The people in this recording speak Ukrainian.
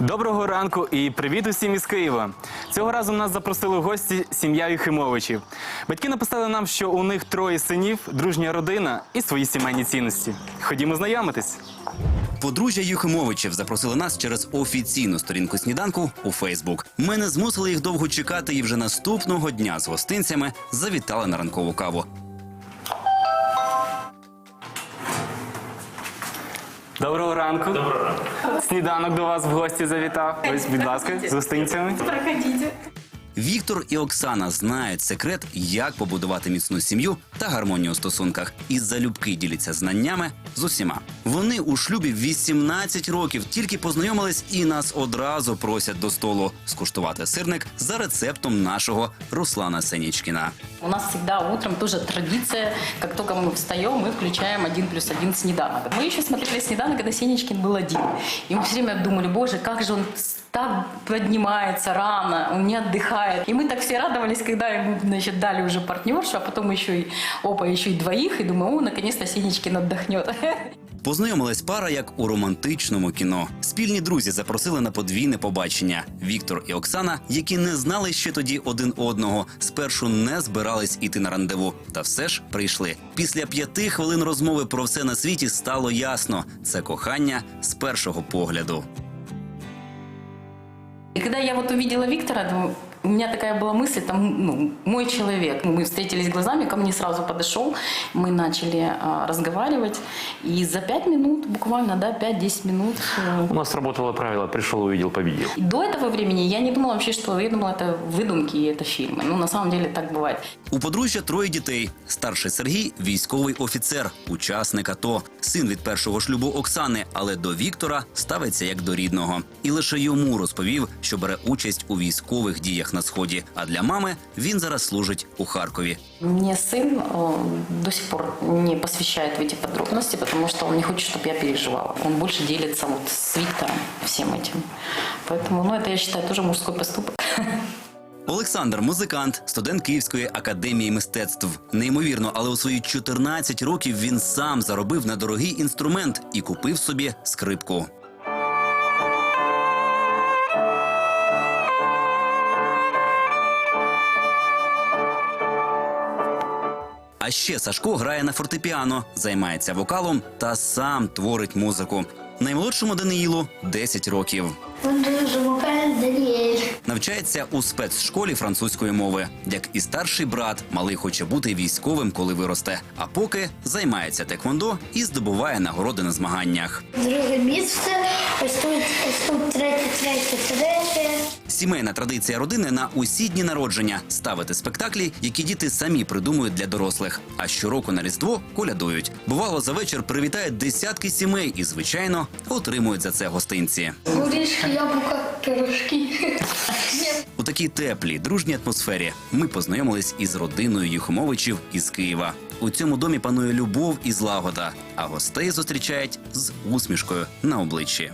Доброго ранку і привіт усім із Києва. Цього разу нас запросили в гості сім'я Юхимовичів. Батьки написали нам, що у них троє синів, дружня родина і свої сімейні цінності. Ходімо знайомитись. Подружжя Юхимовичів запросили нас через офіційну сторінку сніданку у Фейсбук. Ми не змусили їх довго чекати, і вже наступного дня з гостинцями завітали на ранкову каву. Доброго ранку. Доброго ранку. Сніданок до вас в гості завітав. Ось, будь ласка, з гостинцями. Проходите. Віктор і Оксана знають секрет, як побудувати міцну сім'ю та гармонію у стосунках, і залюбки діляться знаннями з усіма. Вони у шлюбі 18 років, тільки познайомились і нас одразу просять до столу скуштувати сирник за рецептом нашого Руслана Сенічкіна. У нас всегда утром тоже традиция, как только мы встаем, мы включаем один плюс один снеданок. Мы еще смотрели снеданок, когда Сенечкин был один. И мы все время думали, боже, как же он так поднимается рано, он не отдыхает. И мы так все радовались, когда ему, значит, дали уже партнершу, а потом еще и, опа, еще и двоих, и думаю, о, наконец-то Сенечкин отдохнет. Познайомилась пара як у романтичному кіно. Спільні друзі запросили на подвійне побачення. Віктор і Оксана, які не знали ще тоді один одного, спершу не збирались іти на рандеву, та все ж прийшли. Після п'яти хвилин розмови про все на світі стало ясно: це кохання з першого погляду. И когда я вот увидела Виктора, думаю, у меня такая была мысль, там, ну, мой человек. Мы встретились глазами, ко мне сразу подошел, мы начали а, разговаривать. И за пять минут, буквально, да, 5-10 минут. э, У нас сработало правило «пришел, увидел, победил». и до этого времени я не думала вообще, что я думала, это выдумки и это фильмы. Ну, на самом деле так бывает. У подружжя троє дітей. Старший Сергій військовий офіцер, учасник АТО, син від першого шлюбу Оксани, але до Віктора ставиться як до рідного. І лише йому розповів, що бере участь у військових діях на сході. А для мами він зараз служить у Харкові. Мне сын э, до сих пор не посвящает в эти подробности, потому что он не хочет, чтобы я переживала. Он больше делится вот с Виктором всем этим. Поэтому, ну, это, я считаю, тоже мужской поступок. Олександр музикант, студент Київської академії мистецтв. Неймовірно, але у свої 14 років він сам заробив на дорогий інструмент і купив собі скрипку. А ще Сашко грає на фортепіано, займається вокалом та сам творить музику. Наймолодшому Даниїлу 10 років. Дуже. Навчається у спецшколі французької мови. Як і старший брат, малий хоче бути військовим, коли виросте. А поки займається теквондо і здобуває нагороди на змаганнях. Друге місце. Ось тут, ось тут третє, третє, третє. Сімейна традиція родини на усі дні народження ставити спектаклі, які діти самі придумують для дорослих. А щороку на різдво колядують. Бувало за вечір привітають десятки сімей і, звичайно, отримують за це гостинці. Горішки, яблука, пирожки. У такій теплій, дружній атмосфері ми познайомились із родиною Юхимовичів із Києва. У цьому домі панує любов і злагода, а гостей зустрічають з усмішкою на обличчі.